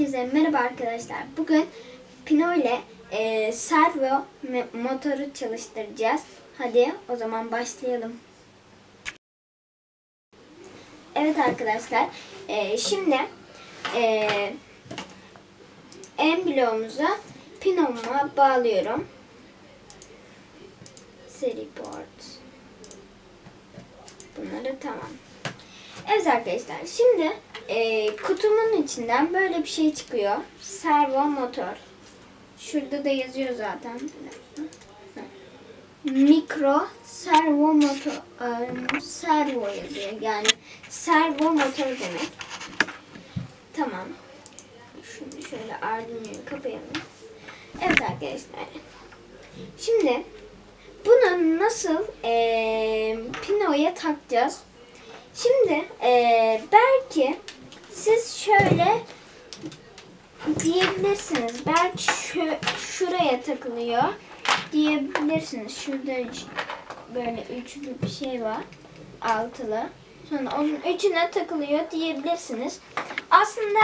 Herkese merhaba arkadaşlar. Bugün Pino ile e, servo motoru çalıştıracağız. Hadi o zaman başlayalım. Evet arkadaşlar. e, şimdi e, en bloğumuzu Pino'ma bağlıyorum. Seri port. Bunları tamam. Evet arkadaşlar şimdi e, kutumun içinden böyle bir şey çıkıyor. Servo motor. Şurada da yazıyor zaten. Mikro servo motor. e, servo yazıyor. Yani servo motor demek. Tamam. Şunu şöyle Arduino'yu kapayalım. Evet arkadaşlar. Şimdi bunu nasıl e, Pino'ya takacağız? Şimdi eee, belki siz şöyle diyebilirsiniz. Belki şu, şuraya takılıyor diyebilirsiniz. Şurada böyle üçlü bir şey var. Altılı. Sonra onun üçüne takılıyor diyebilirsiniz. Aslında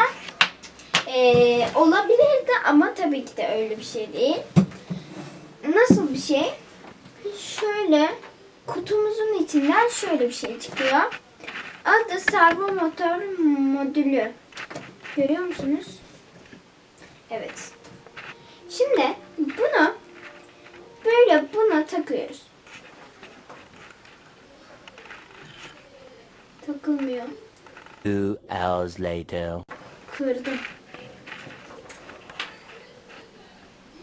eee, olabilirdi ama tabii ki de öyle bir şey değil. Nasıl bir şey? Şöyle kutumuzun içinden şöyle bir şey çıkıyor. Adı servo motor modülü. Görüyor musunuz? Evet. Şimdi bunu böyle buna takıyoruz. Takılmıyor. Two hours later. Kırdım.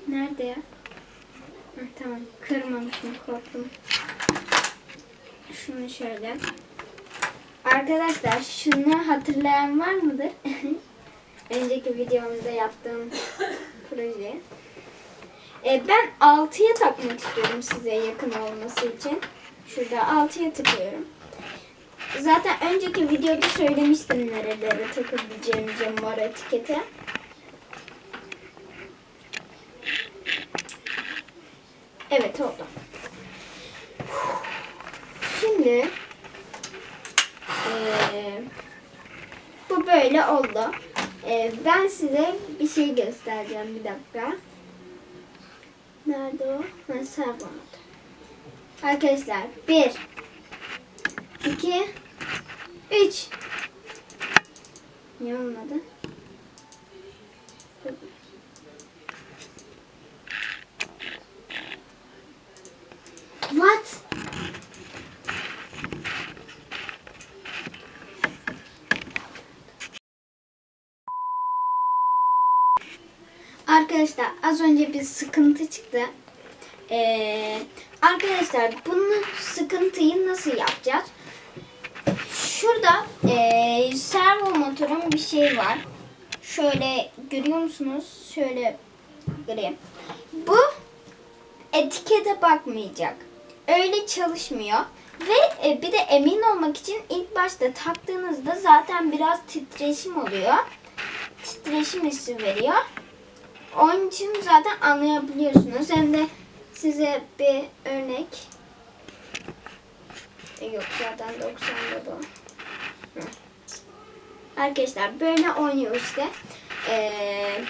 Nerede ya? Heh, tamam. Kırmamışım. Korktum. Şunu şöyle. Arkadaşlar şunu hatırlayan var mıdır? Önceki videomuzda yaptığım proje. E, ben 6'ya takmak istiyorum size yakın olması için. Şurada 6'ya tıklıyorum. Zaten önceki videoda söylemiştim nerelere takabileceğimizi mor etikete. Evet oldu. Şimdi bu böyle oldu. Eee, ben size bir şey göstereceğim bir dakika. Nerede o? Ha, servo motor. Arkadaşlar bir, iki, üç. Niye olmadı? What? Arkadaşlar az önce bir sıkıntı çıktı. Ee, arkadaşlar bunu sıkıntıyı nasıl yapacağız? Şurada ee, servo motorun bir şey var. Şöyle görüyor musunuz? Şöyle göreyim. Bu etikete bakmayacak. Öyle çalışmıyor. Ve e, bir de emin olmak için ilk başta taktığınızda zaten biraz titreşim oluyor. Titreşim hissi veriyor. Onun için zaten anlayabiliyorsunuz. Hem de size bir örnek. E, Yok zaten 90'da bu. Arkadaşlar böyle oynuyor işte. Ee,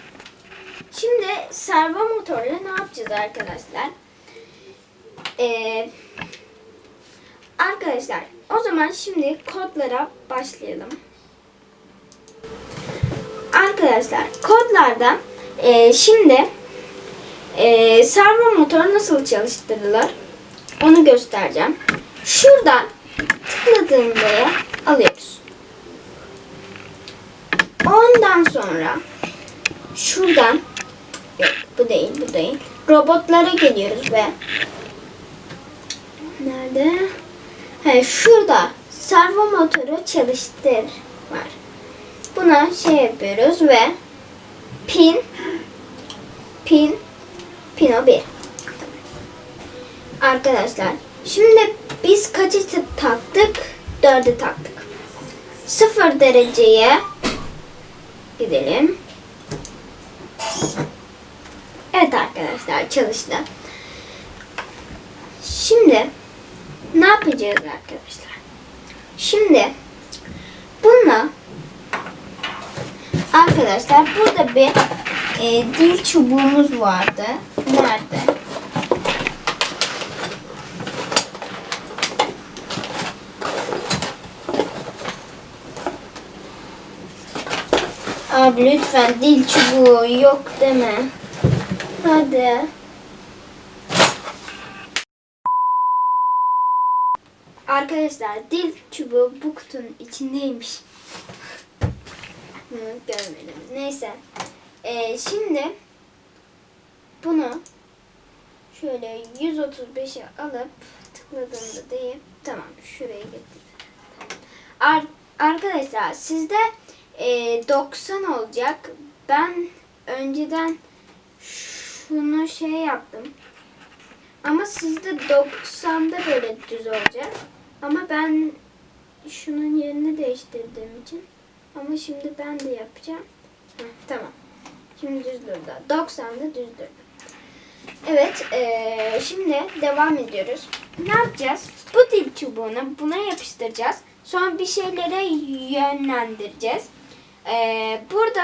şimdi servo motorla ne yapacağız arkadaşlar? Ee, arkadaşlar o zaman şimdi kodlara başlayalım. Arkadaşlar kodlardan e, şimdi e, servo motor nasıl çalıştırılır onu göstereceğim. Şuradan tıkladığımda alıyoruz. Ondan sonra şuradan yok bu değil bu değil robotlara geliyoruz ve nerede? He, şurada servo motoru çalıştır var. Buna şey yapıyoruz ve pin. Pin. Pino 1 arkadaşlar şimdi biz kaçı taktık? 4'ü taktık. 0 dereceye gidelim. Evet arkadaşlar çalıştı. Şimdi ne yapacağız arkadaşlar? Şimdi Arkadaşlar burada bir e, dil çubuğumuz vardı. Nerede? Abi lütfen dil çubuğu yok deme. Hadi. Arkadaşlar dil çubuğu bu kutunun içindeymiş. Hı, görmedim. Neyse. Ee, şimdi bunu şöyle 135'e alıp tıkladığımda deyip tamam şuraya getir. Ar- arkadaşlar sizde e, 90 olacak. Ben önceden şunu şey yaptım. Ama sizde 90'da böyle düz olacak. Ama ben şunun yerini değiştirdiğim için ama şimdi ben de yapacağım. Heh, tamam. Şimdi düz durdu. 90'da düz durdu. Evet, eee, şimdi devam ediyoruz. Ne yapacağız? Bu dil çubuğunu buna yapıştıracağız. Sonra bir şeylere yönlendireceğiz. Eee, burada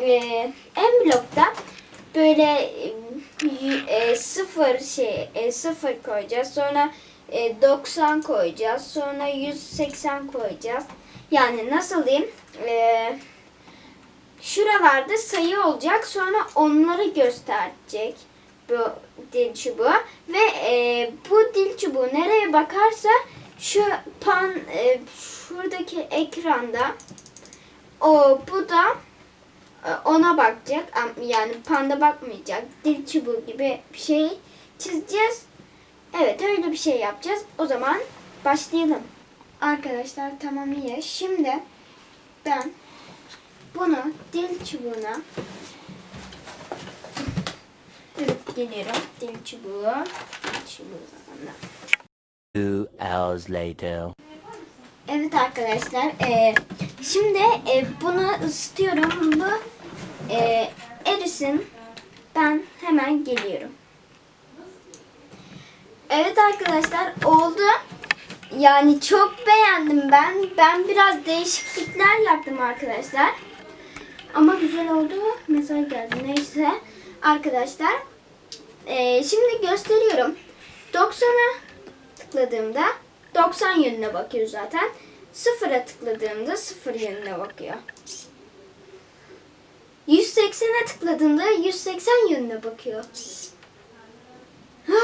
eee, en blokta böyle e, e, sıfır şey e, sıfır koyacağız. Sonra e, 90 koyacağız. Sonra 180 koyacağız. Yani nasıl diyeyim? E, şuralarda sayı olacak. Sonra onları gösterecek bu dil çubuğu. Ve e, bu dil çubuğu nereye bakarsa şu pan e, şuradaki ekranda o bu da e, ona bakacak. Yani panda bakmayacak. Dil çubuğu gibi bir şey çizeceğiz. Evet öyle bir şey yapacağız. O zaman başlayalım. Arkadaşlar tamam iyi. Şimdi ben bunu dil çubuğuna Evet geliyorum. Dil çubuğu. Dil çubuğuna. Two hours later. Evet arkadaşlar. e, şimdi e, bunu ısıtıyorum. Bu e, erisin. Ben hemen geliyorum. Evet arkadaşlar oldu. Yani çok beğendim ben. Ben biraz değişiklikler yaptım arkadaşlar. Ama güzel oldu. Mesaj geldi. Neyse arkadaşlar. e, şimdi gösteriyorum. 90'a tıkladığımda 90 yönüne bakıyor zaten. Sıfıra tıkladığımda sıfır yönüne bakıyor. 180'e tıkladığımda 180 yönüne bakıyor.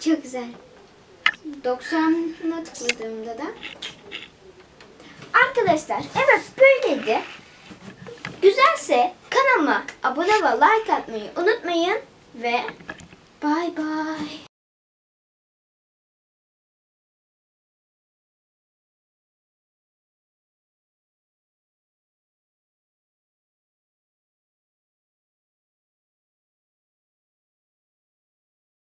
Çok güzel. 90'a tıkladığımda da Arkadaşlar evet böyleydi. Güzelse kanalıma abone ve like atmayı unutmayın ve bay bay.